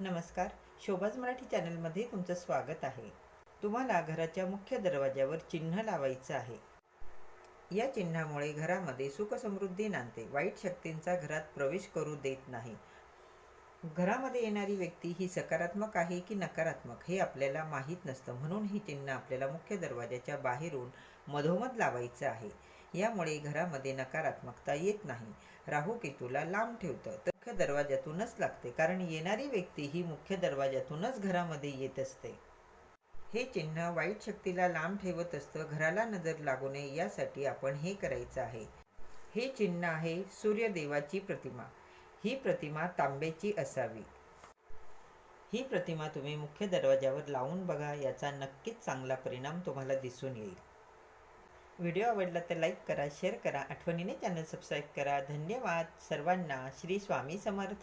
नमस्कार. शोभाज मराठी चॅनलमध्ये तुमचं स्वागत आहे. तुम्हाला घराच्या मुख्य दरवाज्यावर चिन्ह लावायचं आहे. या चिन्हामुळे घरामध्ये सुखसमृद्धी नांदते. वाईट शक्तींचा घरात प्रवेश करू देत नाही. घरामध्ये येणारी व्यक्ती ही सकारात्मक आहे की नकारात्मक हे आपल्याला माहीत नसतं. म्हणून ही चिन्ह आपल्याला मुख्य दरवाजाच्या बाहेरून मधोमध लावायचं आहे. यामुळे घरामध्ये नकारात्मकता येत नाही. राहू केतूला लांब ठेवतं. तर मुख्य दरवाजातूनच लागते कारण येणारी व्यक्ती ही मुख्य दरवाजातूनच घरामध्ये येत असते. हे चिन्ह वाईट शक्तीला लांब ठेवत असतं घराला नजर लागू नये यासाठी आपण हे करायचं आहे. हे चिन्ह आहे सूर्यदेवाची प्रतिमा. ही प्रतिमा तांब्याची असावी. ही प्रतिमा तुम्ही मुख्य दरवाजावर लावून बघा याचा नक्कीच चांगला परिणाम तुम्हाला दिसून येईल. व्हिडिओ आवडला तर लाईक करा शेअर करा आठवणीने चॅनल सबस्क्राईब करा. धन्यवाद. सर्वांना श्री स्वामी समर्थ.